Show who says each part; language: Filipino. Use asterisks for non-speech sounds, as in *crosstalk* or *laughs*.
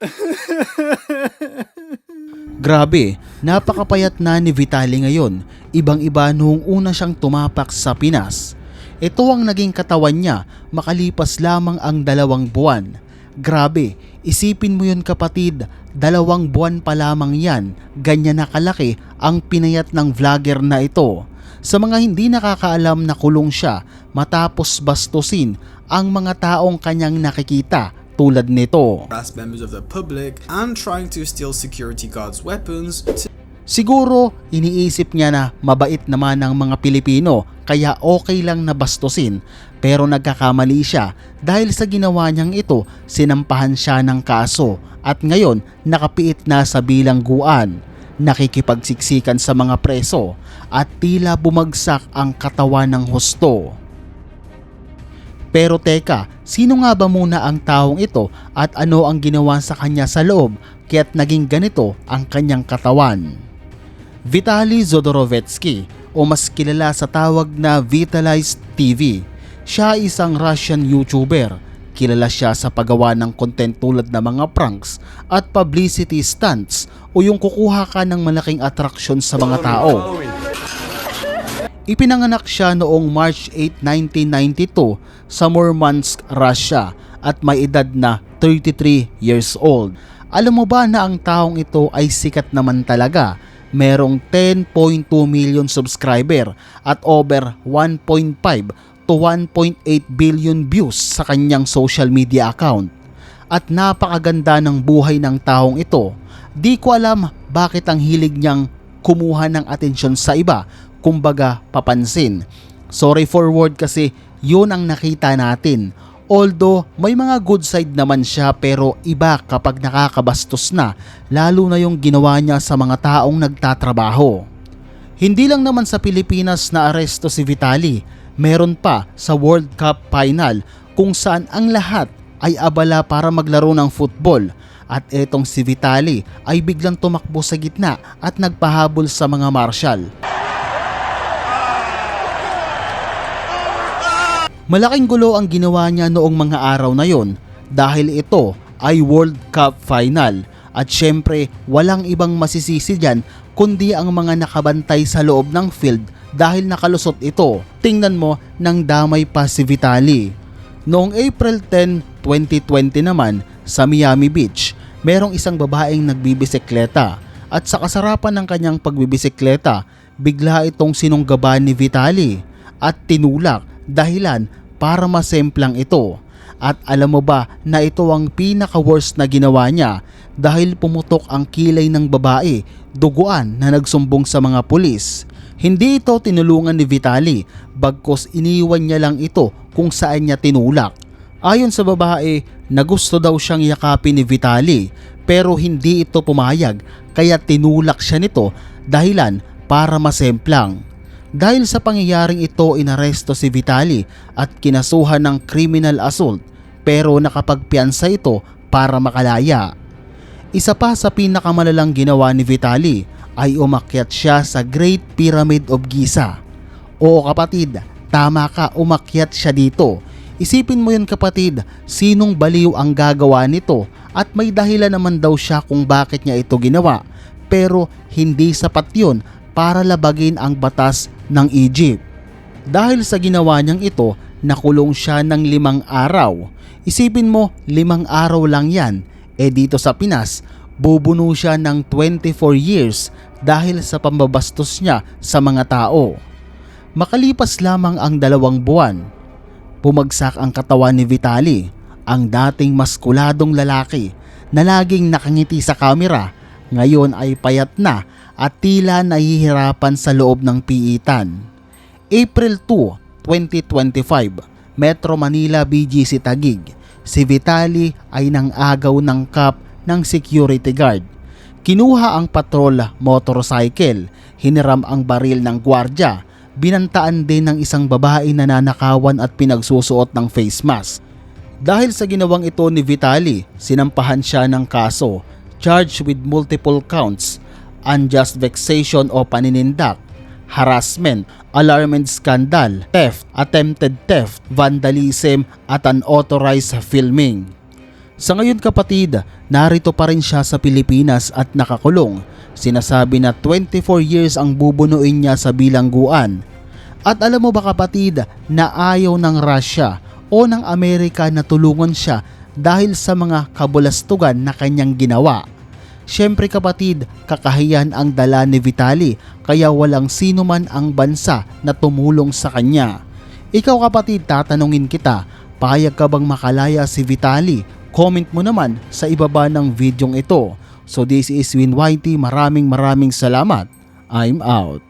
Speaker 1: *laughs* Grabe, napakapayat na ni Vitali ngayon. Ibang-iba noong una siyang tumapak sa Pinas. Ito ang naging katawan niya makalipas lamang ang dalawang buwan. Grabe, isipin mo yun kapatid, dalawang buwan pa lamang yan, ganyan na kalaki ang pinayat ng vlogger na ito. Sa mga hindi nakakaalam na kulong siya matapos bastusin ang mga taong kanyang nakikita tulad nito.
Speaker 2: harass members of the public and trying to steal security guards' weapons to
Speaker 1: Siguro iniisip niya na mabait naman ang mga Pilipino kaya okay lang na bastusin pero nagkakamali siya dahil sa ginawa niyang ito sinampahan siya ng kaso at ngayon nakapiit na sa bilangguan nakikipagsiksikan sa mga preso at tila bumagsak ang katawan ng husto. Pero teka, sino nga ba muna ang taong ito at ano ang ginawa sa kanya sa loob kaya't naging ganito ang kanyang katawan? Vitaly Zodorovetsky o mas kilala sa tawag na Vitalized TV. Siya ay isang Russian YouTuber. Kilala siya sa paggawa ng content tulad ng mga pranks at publicity stunts o yung kukuha ka ng malaking atraksyon sa mga tao. Ipinanganak siya noong March 8, 1992 sa Murmansk, Russia at may edad na 33 years old. Alam mo ba na ang taong ito ay sikat naman talaga? Merong 10.2 million subscriber at over 1.5 to 1.8 billion views sa kanyang social media account. At napakaganda ng buhay ng taong ito. Di ko alam bakit ang hilig niyang kumuha ng atensyon sa iba, kumbaga papansin. Sorry for word kasi yun ang nakita natin. Although may mga good side naman siya pero iba kapag nakakabastos na, lalo na yung ginawa niya sa mga taong nagtatrabaho. Hindi lang naman sa Pilipinas na aresto si Vitali, meron pa sa World Cup Final kung saan ang lahat ay abala para maglaro ng football at etong si Vitali ay biglang tumakbo sa gitna at nagpahabol sa mga marshal. Malaking gulo ang ginawa niya noong mga araw na yon dahil ito ay World Cup Final at syempre walang ibang masisisi dyan kundi ang mga nakabantay sa loob ng field dahil nakalusot ito. Tingnan mo nang damay pa si Vitali. Noong April 10, 2020 naman sa Miami Beach, merong isang babaeng nagbibisikleta at sa kasarapan ng kanyang pagbibisikleta, bigla itong sinunggaban ni Vitali at tinulak dahilan para masemplang ito. At alam mo ba na ito ang pinaka-worst na ginawa niya dahil pumutok ang kilay ng babae, duguan na nagsumbong sa mga pulis. Hindi ito tinulungan ni Vitali, bagkos iniwan niya lang ito kung saan niya tinulak. Ayon sa babae, na gusto daw siyang yakapin ni Vitali pero hindi ito pumayag kaya tinulak siya nito dahilan para masemplang. Dahil sa pangyayaring ito inaresto si Vitali at kinasuhan ng criminal assault pero nakapagpiansa ito para makalaya. Isa pa sa pinakamalalang ginawa ni Vitali ay umakyat siya sa Great Pyramid of Giza. Oo kapatid, tama ka umakyat siya dito. Isipin mo yun kapatid, sinong baliw ang gagawa nito at may dahilan naman daw siya kung bakit niya ito ginawa. Pero hindi sapat yun para labagin ang batas ng Egypt. Dahil sa ginawa niyang ito, nakulong siya ng limang araw. Isipin mo, limang araw lang yan. E dito sa Pinas, bubuno siya ng 24 years dahil sa pambabastos niya sa mga tao. Makalipas lamang ang dalawang buwan, bumagsak ang katawan ni Vitali, ang dating maskuladong lalaki na laging nakangiti sa kamera, ngayon ay payat na at tila nahihirapan sa loob ng piitan. April 2, 2025, Metro Manila BGC Tagig. Si Vitali ay nang agaw ng kap ng security guard. Kinuha ang patrol motorcycle, hiniram ang baril ng gwardya, binantaan din ng isang babae na nanakawan at pinagsusuot ng face mask. Dahil sa ginawang ito ni Vitali, sinampahan siya ng kaso, charged with multiple counts, unjust vexation o paninindak, harassment, alarming scandal, theft, attempted theft, vandalism at unauthorized filming. Sa ngayon kapatid, narito pa rin siya sa Pilipinas at nakakulong. Sinasabi na 24 years ang bubunuin niya sa bilangguan. At alam mo ba kapatid na ayaw ng Russia o ng Amerika na tulungan siya dahil sa mga kabulastugan na kanyang ginawa. Siyempre kapatid, kakahiyan ang dala ni Vitali kaya walang sino man ang bansa na tumulong sa kanya. Ikaw kapatid, tatanungin kita, payag ka bang makalaya si Vitali? Comment mo naman sa ibaba ng videong ito. So this is Win Whitey, maraming maraming salamat. I'm out.